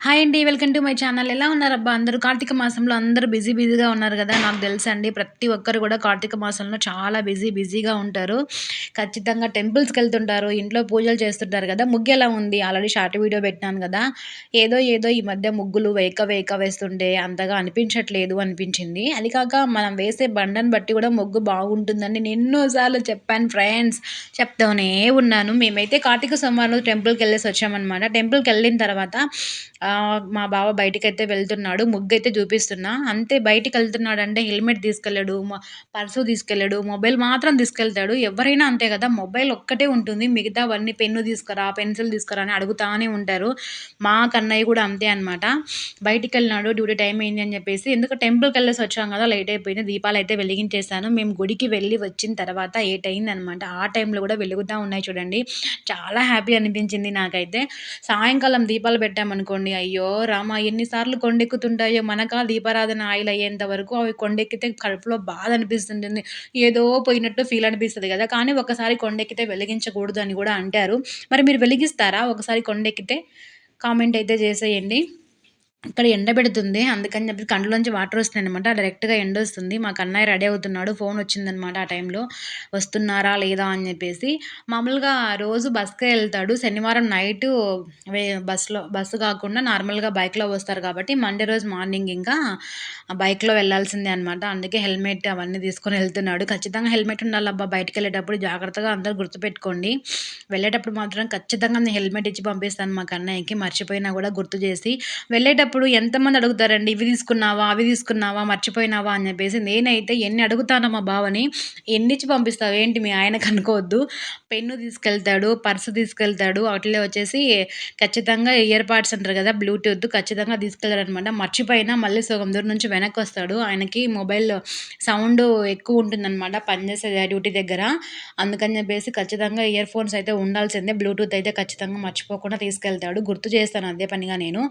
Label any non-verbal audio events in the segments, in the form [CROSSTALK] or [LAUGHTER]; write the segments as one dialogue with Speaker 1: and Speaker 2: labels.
Speaker 1: Hi అండి welcome to my channel. ఎలా ఉన్నారబ్బా అందరూ కార్తీక మాసంలో అందరూ బిజీ బిజీగా ఉన్నారు కదా? నాకు తెలుసు అండి ప్రతి ఒక్కరు కూడా కార్తీక మాసంలో చాలా బిజీ బిజీగా ఉంటారు. ఖచ్చితంగా టెంపుల్స్కి వెళ్తుంటారు ఇంట్లో పూజలు చేస్తుంటారు కదా? ముగ్గు ఎలా ఉంది? ఆల్రెడీ షార్ట్ వీడియో పెట్టాను కదా? ఏదో ఏదో ఈ మధ్య ముగ్గులు వేక వేక వేస్తుంటే అంతగా అనిపించట్లేదు అనిపించింది. అది కాక మనం వేసే బండను బట్టి కూడా ముగ్గు బాగుంటుందని ఎన్నోసార్లు చెప్పాను ఫ్రెండ్స్. చెప్తూనే ఉన్నాను. మేమైతే కార్తీక సోమవారం టెంపుల్కి వెళ్ళేసి వచ్చామన్నమాట. టెంపుల్కి వెళ్ళిన తర్వాత మా బావ బయటికైతే వెళ్తున్నాడు. ముగ్గు అయితే చూపిస్తున్నా. అంతే బయటికి వెళ్తున్నాడు అంటే హెల్మెట్ తీసుకెళ్ళాడు పర్సు తీసుకెళ్ళాడు మొబైల్ మాత్రం తీసుకెళ్తాడు. ఎవరైనా అంతే కదా మొబైల్ ఒక్కటే ఉంటుంది. మిగతావన్నీ పెన్ను తీసుకురా పెన్సిల్ తీసుకురా అని అడుగుతానే ఉంటారు. మా కన్నయ్య కూడా అంతే అనమాట బయటికి వెళ్ళినాడు డ్యూటీ టైం అయింది అని చెప్పేసి. ఎందుకు టెంపుల్కి వెళ్ళేసి వచ్చాం కదా లేట్ అయిపోయింది. దీపాలు అయితే వెలిగించేసాను మేము గుడికి వెళ్ళి వచ్చిన తర్వాత ఎయిట్ అయింది అనమాట ఆ టైంలో కూడా వెలుగుతూ ఉన్నాయి చూడండి. చాలా హ్యాపీ అనిపించింది నాకైతే. సాయంకాలం దీపాలు పెట్టామనుకోండి అయ్యో రామ ఎన్నిసార్లు కొండెక్కుతుంటాయో మనకా దీపారాధన ఆయిల్ అయ్యేంత వరకు అవి కొండెక్కితే కడుపులో బాధ అనిపిస్తుంటుంది. ఏదో పోయినట్టు ఫీల్ అనిపిస్తుంది కదా. కానీ ఒకసారి కొండెక్కితే వెలిగించకూడదు అని కూడా అంటారు. మరి మీరు వెలిగిస్తారా? ఒకసారి కొండెక్కితే కామెంట్ అయితే చేసేయండి. ఇక్కడ ఎండ పెడుతుంది అందుకని చెప్పి కండ్లోంచి వాటర్ వస్తున్నాయి అనమాట డైరెక్ట్గా ఎండ వస్తుంది. మా కన్నయ్య రెడీ అవుతున్నాడు. ఫోన్ వచ్చిందనమాట ఆ టైంలో. వస్తున్నారా లేదా అని చెప్పేసి. మామూలుగా రోజు బస్కే వెళ్తాడు. శనివారం నైట్ బస్సులో బస్సు కాకుండా నార్మల్గా బైక్లో వస్తారు కాబట్టి మండే రోజు మార్నింగ్ ఇంకా బైక్లో వెళ్ళాల్సిందే అనమాట అందుకే హెల్మెట్ అవన్నీ తీసుకొని వెళ్తున్నాడు. ఖచ్చితంగా హెల్మెట్ ఉండాలబ్బా బయటకు వెళ్ళేటప్పుడు. జాగ్రత్తగా అందరూ గుర్తుపెట్టుకోండి. వెళ్ళేటప్పుడు మాత్రం ఖచ్చితంగా నేను హెల్మెట్ ఇచ్చి పంపిస్తాను మా కన్నయ్యకి. మర్చిపోయినా కూడా గుర్తు చేసి. వెళ్ళేటప్పుడు అడిగేటప్పుడు ఎంతమంది అడుగుతారండి? ఇవి తీసుకున్నావా? అవి తీసుకున్నావా? మర్చిపోయినావా? అని చెప్పేసి నేనైతే ఎన్ని అడుగుతానో మా బావని ఎన్నిచ్చి పంపిస్తావు? ఏంటి మీ ఆయనకు అనుకోవద్దు. పెన్ను తీసుకెళ్తాడు పర్సు తీసుకెళ్తాడు అట్లే వచ్చేసి ఖచ్చితంగా ఇయర్ పాడ్స్ అంటారు కదా బ్లూటూత్ ఖచ్చితంగా తీసుకెళ్తాడు అనమాట మర్చిపోయినా మళ్ళీ సగం దూరం నుంచి వెనక్కి వస్తాడు. ఆయనకి మొబైల్ సౌండ్ ఎక్కువ ఉంటుందన్నమాట పనిచేసే డ్యూటీ దగ్గర. అందుకని చెప్పేసి ఖచ్చితంగా ఇయర్ ఫోన్స్ అయితే ఉండాల్సిందే. బ్లూటూత్ అయితే ఖచ్చితంగా మర్చిపోకుండా తీసుకెళ్తాడు. గుర్తు చేస్తాను అదే పనిగా నేను.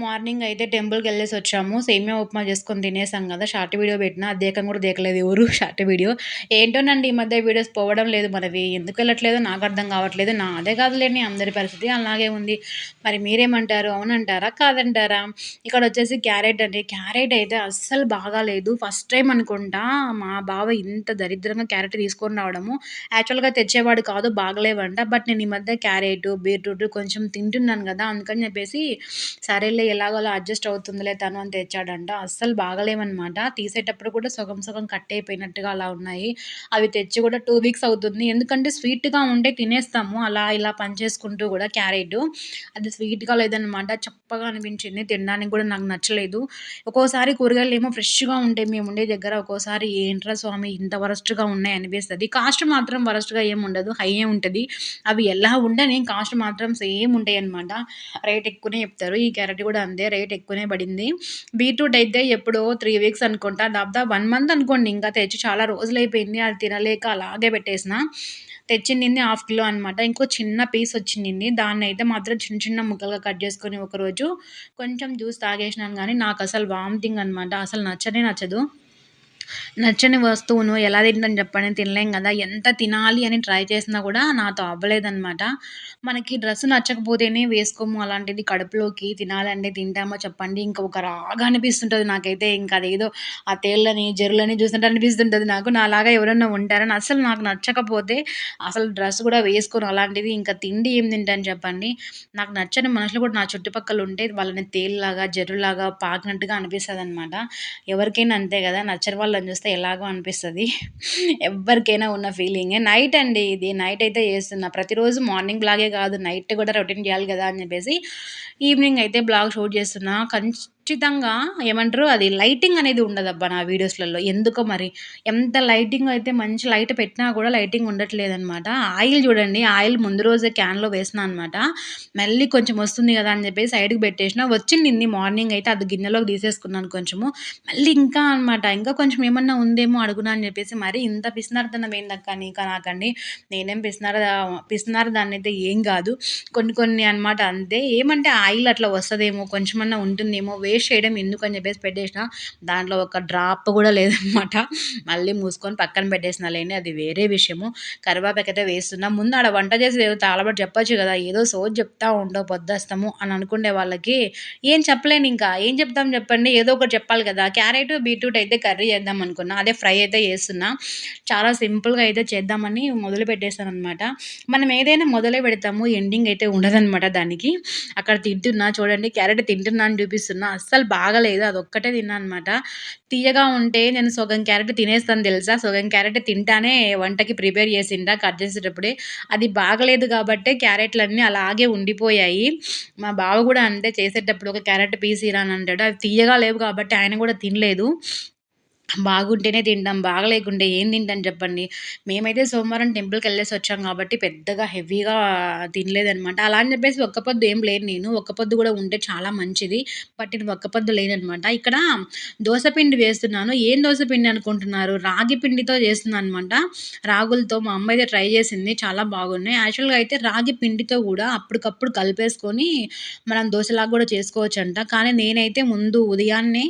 Speaker 1: మార్నింగ్ మార్నింగ్ అయితే టెంపుల్కి వెళ్ళేసి వచ్చాము సేమియా ఉప్మా చేసుకొని తినేసాం కదా షార్ట్ వీడియో పెట్టినా దేకం కూడా దేకలేదు ఎవరు [LAUGHS] షార్ట్ వీడియో. ఏంటోనండి ఈ మధ్య వీడియోస్ పోవడం లేదు మనవి ఎందుకు వెళ్ళట్లేదు? నాకు అర్థం కావట్లేదు. నా అదే కాదులేండి అందరి పరిస్థితి అలాగే ఉంది. మరి మీరేమంటారు? అవునంటారా? కాదంటారా? ఇక్కడ వచ్చేసి క్యారెట్ అండి. క్యారెట్ అయితే అస్సలు బాగాలేదు ఫస్ట్ టైం అనుకుంటా మా బావ ఇంత దరిద్రంగా క్యారెట్ తీసుకొని రావడము. యాక్చువల్గా తెచ్చేవాడు కాదు బాగలేవంట. బట్ నేను ఈ మధ్య క్యారెట్ బీట్రూట్ కొంచెం తింటున్నాను కదా అందుకని చెప్పేసి సరేలే ఎలాగో అడ్జస్ట్ అవుతుందిలే తను అని తెచ్చాడంట. అస్సలు బాగలేవన్నమాట. తీసేటప్పుడు కూడా సగం సగం కట్ అయిపోయినట్టుగా అలా ఉన్నాయి. అవి తెచ్చి కూడా టూ వీక్స్ అవుతుంది. ఎందుకంటే స్వీట్గా ఉంటే తినేస్తాము. అలా ఇలా పనిచేసుకుంటూ కూడా క్యారెట్ అది స్వీట్గా లేదనమాట చప్పగా అనిపించింది. తినడానికి కూడా నాకు నచ్చలేదు. ఒక్కోసారి కూరగాయలు ఏమో ఫ్రెష్గా ఉంటాయి మేము ఉండే దగ్గర ఒక్కోసారి ఏంట్రా స్వామి ఇంత వరస్ట్గా ఉన్నాయి అనిపిస్తుంది. కాస్ట్ మాత్రం వరస్ట్గా ఏమి ఉండదు. హైయే ఉంటుంది. అవి ఎలా ఉండని కాస్ట్ మాత్రం సేమ్ ఉంటాయి అనమాట రేట్ ఎక్కువనే చెప్తారు. ఈ క్యారెట్ కూడా అంతే. రేట్ ఎక్కువనే పడింది. బీట్రూట్ అయితే ఎప్పుడో త్రీ వీక్స్ అనుకుంటా. దాదాపు వన్ మంత్ అనుకోండి. ఇంకా తెచ్చి చాలా రోజులు అయిపోయింది అది తినలేక అలాగే పెట్టేసిన. తెచ్చింది హాఫ్ కిలో అనమాట ఇంకో చిన్న పీస్ వచ్చింది. దాన్ని అయితే మాత్రం చిన్న చిన్న ముక్కలుగా కట్ చేసుకొని ఒకరోజు కొంచెం జ్యూస్ తాగేసినాను కానీ నాకు అసలు వామిటింగ్ అనమాట అసలు నచ్చనే నచ్చదు. నచ్చని వస్తువును ఎలా తింటాను చెప్పండి తినలేం కదా ఎంత తినాలి అని ట్రై చేసినా కూడా నాతో అవ్వలేదన్నమాట. మనకి డ్రెస్ నచ్చకపోతేనే వేసుకోము అలాంటిది కడుపులోకి తినాలంటే తింటామో చెప్పండి. ఇంకా ఒక రాగా అనిపిస్తుంటుంది నాకైతే. ఇంకా అదేదో ఆ తేళ్ళని జరులని చూస్తుంటే అనిపిస్తుంటుంది నాకు. నాలాగా ఎవరన్నా ఉంటారని అసలు నాకు నచ్చకపోతే అసలు డ్రెస్ కూడా వేసుకోను. అలాంటిది ఇంకా తిండి ఏం తింటాను చెప్పండి. నాకు నచ్చని మనుషులు కూడా నా చుట్టుపక్కల ఉంటే వాళ్ళని తేలిలాగా జరులాగా పాకినట్టుగా అనిపిస్తుంది అనమాట ఎవరికైనా అంతే కదా నచ్చని వాళ్ళని చూస్తే ఎలాగో అనిపిస్తుంది. ఎవరికైనా ఉన్న ఫీలింగే. నైట్ అండి ఇది. నైట్ అయితే చేస్తున్నా. ప్రతిరోజు మార్నింగ్ బ్లాగే కాదు. నైట్ కూడా రొటీన్ చేయాలి కదా అని చెప్పేసి ఈవినింగ్ అయితే బ్లాగ్ షూట్ చేస్తున్నా. ఖచ్చితంగా ఏమంటారు? అది లైటింగ్ అనేది ఉండదబ్బా నా వీడియోస్లలో. ఎందుకో మరి? ఎంత లైటింగ్ అయితే మంచి లైట్ పెట్టినా కూడా లైటింగ్ ఉండట్లేదనమాట ఆయిల్ చూడండి ఆయిల్ ముందు రోజే క్యాన్లో వేసిన అనమాట మళ్ళీ కొంచెం వస్తుంది కదా అని చెప్పి సైడ్కి పెట్టేసిన వచ్చింది మార్నింగ్ అయితే అది గిన్నెలోకి తీసేసుకున్నాను కొంచెము. మళ్ళీ ఇంకా అనమాట ఇంకా కొంచెం ఏమన్నా ఉందేమో అడుగునా అని చెప్పేసి మరి ఇంత పిసినార్దనం ఏందక్క నీకా నాకండి? నేనేం పిసినార పిసినార దాన్ని అయితే ఏం కాదు. కొన్ని కొన్ని అనమాట అంతే. ఏమంటే ఆయిల్ అట్లా వస్తుందేమో కొంచెమన్నా ఉంటుందేమో వేస్ట్ వేస్ట్ చేయడం ఎందుకు అని చెప్పేసి పెట్టేసిన దాంట్లో ఒక డ్రాప్ కూడా లేదనమాట మళ్ళీ మూసుకొని పక్కన పెట్టేసిన లేని అది వేరే విషయము. కరివేపాకు అయితే వేస్తున్నా. ముందు ఆడ వంట చేసి ఏదో తాళబడి చెప్పొచ్చు కదా. ఏదో సోజు చెప్తా ఉండవు పొద్దుస్తాము అని అనుకునే వాళ్ళకి ఏం చెప్పలేను ఇంకా. ఏం చెప్తాం చెప్పండి? ఏదో ఒకటి చెప్పాలి కదా. క్యారెట్ బీట్రూట్ అయితే కర్రీ చేద్దాం అనుకున్నా. అదే ఫ్రై అయితే చేస్తున్నా. చాలా సింపుల్గా అయితే చేద్దామని మొదలు పెట్టేస్తాను అనమాట మనం ఏదైనా మొదలే పెడతాము. ఎండింగ్ అయితే ఉండదన్నమాట దానికి. అక్కడ తింటున్నా. చూడండి క్యారెట్ తింటున్నా అని చూపిస్తున్నా. అస్సలు బాగలేదు. అది ఒక్కటే అనమాట తీయగా ఉంటే నేను సగం క్యారెట్ తినేస్తాను తెలుసా? సగం క్యారెట్ తింటానే వంటకి ప్రిపేర్ చేసిండా కట్ చేసేటప్పుడే. అది బాగలేదు కాబట్టి క్యారెట్లన్నీ అలాగే ఉండిపోయాయి. మా బావ కూడా అంతే చేసేటప్పుడు ఒక క్యారెట్ పీస్ ఇరా అంటాడు. అవి తీయగా లేవు కాబట్టి ఆయన కూడా తినలేదు. బాగుంటేనే తింటాం బాగలేకుంటే ఏం తింటాం చెప్పండి. మేమైతే సోమవారం టెంపుల్కి వెళ్ళేసి వచ్చాం కాబట్టి పెద్దగా హెవీగా తినలేదనమాట అలా అని చెప్పేసి ఒక్క పొద్దు ఏం లేను నేను ఒక్క పొద్దు కూడా ఉంటే చాలా మంచిది. బట్ నేను ఒక్క పొద్దు లేనమాట ఇక్కడ దోశపిండి వేస్తున్నాను. ఏం దోశపిండి అనుకుంటున్నారు? రాగి పిండితో చేస్తున్నాను అనమాట రాగులతో మా అమ్మ అయితే ట్రై చేసింది. చాలా బాగున్నాయి. యాక్చువల్గా అయితే రాగి పిండితో కూడా అప్పటికప్పుడు కలిపేసుకొని మనం దోశలాగా కూడా చేసుకోవచ్చు అంట కానీ నేనైతే ముందు ఉదయాన్నే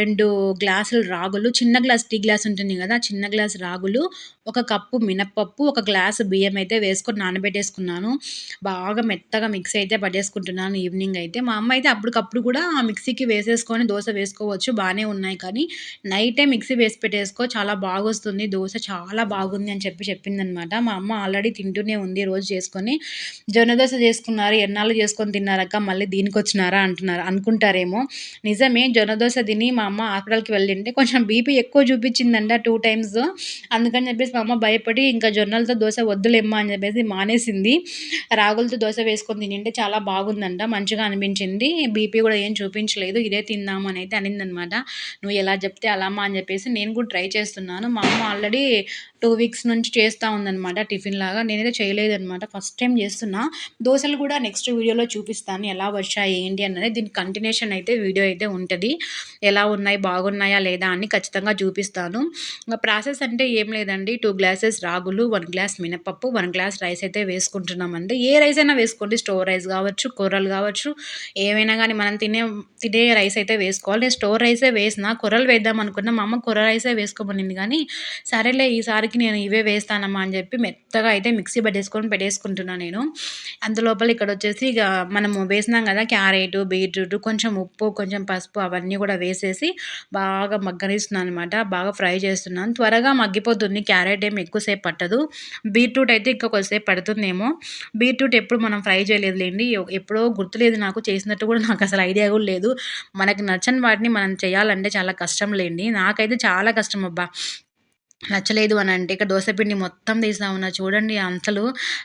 Speaker 1: రెండు గ్లాసులు రాగులు రాగులు చిన్న గ్లాస్ టీ గ్లాస్ ఉంటుంది కదా చిన్న గ్లాస్ రాగులు ఒక కప్పు మినప్పప్పు ఒక గ్లాసు బియ్యం అయితే వేసుకొని నానబెట్టేసుకున్నాను. బాగా మెత్తగా మిక్సీ అయితే పట్టేసుకుంటున్నాను ఈవినింగ్ అయితే. మా అమ్మ అయితే అప్పటికప్పుడు కూడా ఆ మిక్సీకి వేసేసుకొని దోశ వేసుకోవచ్చు బాగానే ఉన్నాయి. కానీ నైటే మిక్సీ వేసి పెట్టేసుకో చాలా బాగొస్తుంది. దోశ చాలా బాగుంది అని చెప్పి చెప్పిందనమాట. మా అమ్మ ఆల్రెడీ తింటూనే ఉంది రోజు చేసుకొని. జొన్న దోశ చేసుకున్నారు ఎన్నాళ్ళు చేసుకొని తిన్నారక్క మళ్ళీ దీనికి వచ్చినారా అంటున్నారు అనుకుంటారేమో. నిజమే జొన్న దోశ తిని మా అమ్మ హాస్పిటల్కి వెళ్ళింటే కొంచెం బీపీ ఎక్కువ చూపించిందంట టూ టైమ్స్. అందుకని చెప్పేసి అమ్మ భయపడి ఇంకా జొన్నలతో దోశ వద్దులేమ్మా అని చెప్పేసి మానేసింది. రాగులతో దోశ వేసుకొని తినింటే చాలా బాగుందంట మంచిగా అనిపించింది. బీపీ కూడా ఏం చూపించలేదు ఇదే తిందాము అని అయితే అనిందనమాట. నువ్వు ఎలా చెప్తే అలామా అని చెప్పేసి నేను కూడా ట్రై చేస్తున్నాను. మా అమ్మ ఆల్రెడీ టూ వీక్స్ నుంచి చేస్తూ ఉందనమాట టిఫిన్ లాగా. నేనైతే చేయలేదనమాట ఫస్ట్ టైం చేస్తున్నా. దోశలు కూడా నెక్స్ట్ వీడియోలో చూపిస్తాను ఎలా వచ్చాయి ఏంటి అన్నది. దీని కంటిన్యూషన్ అయితే వీడియో అయితే ఉంటుంది. ఎలా ఉన్నాయి బాగున్నాయా లేదా అని ఖచ్చితంగా చూపిస్తాను. ఇంకా ప్రాసెస్ అంటే ఏం లేదండి. టూ గ్లాసెస్ రాగులు వన్ గ్లాస్ మినపప్పు వన్ గ్లాస్ రైస్ అయితే వేసుకుంటున్నామండి. ఏ రైస్ అయినా వేసుకోండి. స్టోర్ రైస్ కావచ్చు కూరలు కావచ్చు ఏమైనా కానీ మనం తినే తినే రైస్ అయితే వేసుకోవాలి. నేను స్టోర్ రైసే వేసిన కూరలు వేద్దాం అనుకున్నా మా అమ్మ కూర రైసే వేసుకోమనింది కానీ సరేలే ఈసారికి నేను ఇవే వేస్తానమ్మా అని చెప్పి మెత్తగా అయితే మిక్సీ పట్టేసుకొని పెట్టేసుకుంటున్నాను నేను. అందులోపల ఇక్కడ వచ్చేసి ఇక మనము వేసినాం కదా క్యారెట్ బీట్రూట్ కొంచెం ఉప్పు కొంచెం పసుపు అవన్నీ కూడా వేసేసి బాగా మగ్గనిస్తున్నాను అనమాట బాగా ఫ్రై చేస్తున్నాను. త్వరగా మగ్గిపోతుంది క్యారెట్ ఏమి ఎక్కువసేపు పట్టదు. బీట్రూట్ అయితే ఇంకా కొద్దిసేపు పడుతుందేమో. బీట్రూట్ ఎప్పుడు మనం ఫ్రై చేయలేదు లేండి ఎప్పుడో గుర్తులేదు నాకు చేసినట్టు కూడా నాకు అసలు ఐడియా కూడా లేదు. మనకు నచ్చని వాటిని మనం చేయాలంటే చాలా కష్టం లేండి నాకైతే చాలా కష్టం అబ్బా. నచ్చలేదు అని అంటే ఇక దోశపిండి మొత్తం తీసినా ఉన్నా చూడండి అంతలు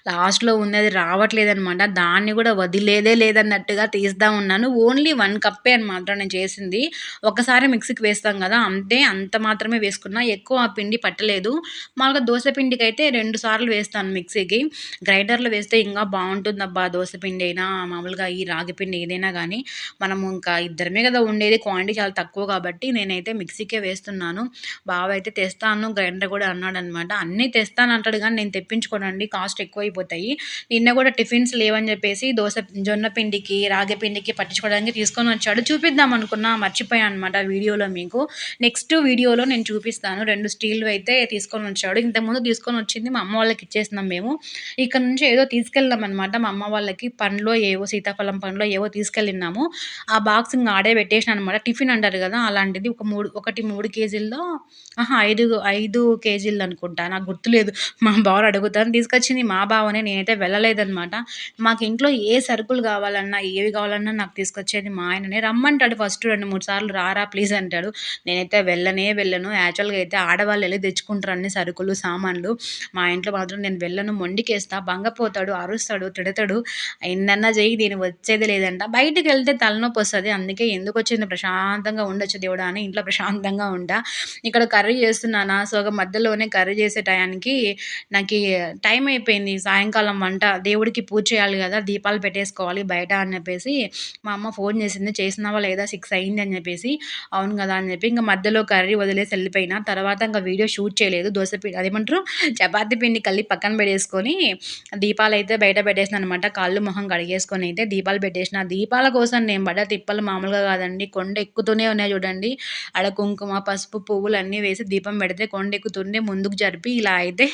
Speaker 1: లాస్ట్లో ఉన్నది రావట్లేదు అనమాట దాన్ని కూడా వదిలేదే లేదన్నట్టుగా తీస్తా ఉన్నాను. ఓన్లీ వన్ కప్పే అని మాత్రం నేను చేసింది. ఒకసారి మిక్సీకి వేస్తాం కదా అంతే అంత మాత్రమే వేసుకున్నా. ఎక్కువ ఆ పిండి పట్టలేదు. మామూలుగా దోశ పిండికి అయితే రెండు సార్లు వేస్తాను మిక్సీకి. గ్రైండర్లో వేస్తే ఇంకా బాగుంటుంది అబ్బా దోశ పిండి అయినా మామూలుగా ఈ రాగి పిండి ఏదైనా కానీ. మనము ఇంకా ఇద్దరమే కదా ఉండేది క్వాంటిటీ చాలా తక్కువ కాబట్టి నేనైతే మిక్సీకే వేస్తున్నాను. బాగా అయితే తెస్తాను ఎండ కూడా అన్నాడనమాట. అన్నీ తెస్తానంటాడు కానీ నేను తెప్పించుకోనండి కాస్ట్ ఎక్కువైపోతాయి. నిన్న కూడా టిఫిన్స్ లేవని చెప్పేసి దోశ జొన్న పిండికి రాగి పిండికి పట్టించుకోవడానికి తీసుకొని వచ్చాడు. చూపిద్దాం అనుకున్నా మర్చిపోయాను అనమాట వీడియోలో మీకు. నెక్స్ట్ వీడియోలో నేను చూపిస్తాను. రెండు స్టీల్ అయితే తీసుకొని వచ్చాడు. ఇంతకుముందు తీసుకొని వచ్చింది మా అమ్మ వాళ్ళకి ఇచ్చేసినాం మేము. ఇక్కడ నుంచి ఏదో తీసుకెళ్ళాం అనమాట మా అమ్మ వాళ్ళకి పండ్లో ఏవో సీతాఫలం పండ్లో ఏవో తీసుకెళ్ళినాము ఆ బాక్స్ ఇంకా ఆడే పెట్టేసిన అనమాట టిఫిన్ అంటారు కదా అలాంటిది. ఒక మూడు ఒకటి మూడు కేజీల్లో ఐదు ఐదు కేజీలు అనుకుంటా. నాకు గుర్తులేదు. మా బావని అడుగుతాను తీసుకొచ్చింది మా బావనే నేనైతే వెళ్ళలేదనమాట మాకు ఇంట్లో ఏ సరుకులు కావాలన్నా ఏవి కావాలన్నా నాకు తీసుకొచ్చేది మా ఆయననే. రమ్మంటాడు ఫస్ట్ రెండు మూడు సార్లు రారా ప్లీజ్ అంటాడు. నేనైతే వెళ్ళనే వెళ్ళను. యాక్చువల్గా అయితే ఆడవాళ్ళు వెళ్ళి తెచ్చుకుంటారు అన్ని సరుకులు సామాన్లు. మా ఇంట్లో మాత్రం నేను వెళ్ళను. మొండికేస్తా బంగపోతాడు అరుస్తాడు తిడతాడు. ఎన్నన్నా చేయి దీని వచ్చేది లేదంట. బయటకు వెళ్తే తలనొప్పి వస్తుంది. అందుకే ఎందుకు వచ్చింది? ప్రశాంతంగా ఉండొచ్చు దేవుడా అని ఇంట్లో ప్రశాంతంగా ఉంటా. ఇక్కడ కర్రీ చేస్తున్నానా? సో ఈలోగా మధ్యలోనే కర్రీ చేసే టయానికి నాకు టైం అయిపోయింది. సాయంకాలం వంట దేవుడికి పూజ చేయాలి కదా దీపాలు పెట్టేసుకోవాలి బయట అని చెప్పేసి మా అమ్మ ఫోన్ చేసింది. చేసినావా లేదా? సిక్స్ అయింది అని చెప్పేసి. అవును కదా అని చెప్పి ఇంకా మధ్యలో కర్రీ వదిలేసి వెళ్ళిపోయినా. తర్వాత ఇంకా వీడియో షూట్ చేయలేదు. దోశ పిండి అదేమంటారు? చపాతి పిండి కలిపి పక్కన పెట్టేసుకొని దీపాలు అయితే బయట పెట్టేసిన అనమాట కాళ్ళు మొహం కడిగేసుకొని అయితే దీపాలు పెట్టేసిన. దీపాల కోసం నేను పడ్డ తిప్పలు మామూలుగా కాదండి. కొండ ఎక్కుతూనే ఉన్నాయి చూడండి. ఆడ కుంకుమ పసుపు పువ్వులు అన్నీ వేసి దీపం పెడితే కొండ ఎక్కుతుండే ముందుకు జరిపి ఇలా అయితే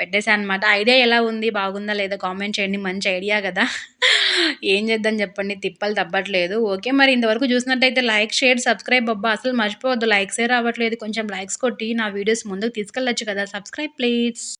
Speaker 1: పెట్టేశాను అనమాట ఐడియా ఎలా ఉంది? బాగుందా లేదా? కామెంట్ చేయండి. మంచి ఐడియా కదా. ఏం చేద్దాం చెప్పండి. తిప్పలు తప్పట్లేదు ఓకే మరి ఇంతవరకు చూసినట్టయితే లైక్ షేర్ సబ్స్క్రైబ్ అబ్బా అసలు మర్చిపోవద్దు. లైక్సే రావట్లేదు. కొంచెం లైక్స్ కొట్టి నా వీడియోస్ ముందుకు తీసుకెళ్ళచ్చు కదా. Subscribe please.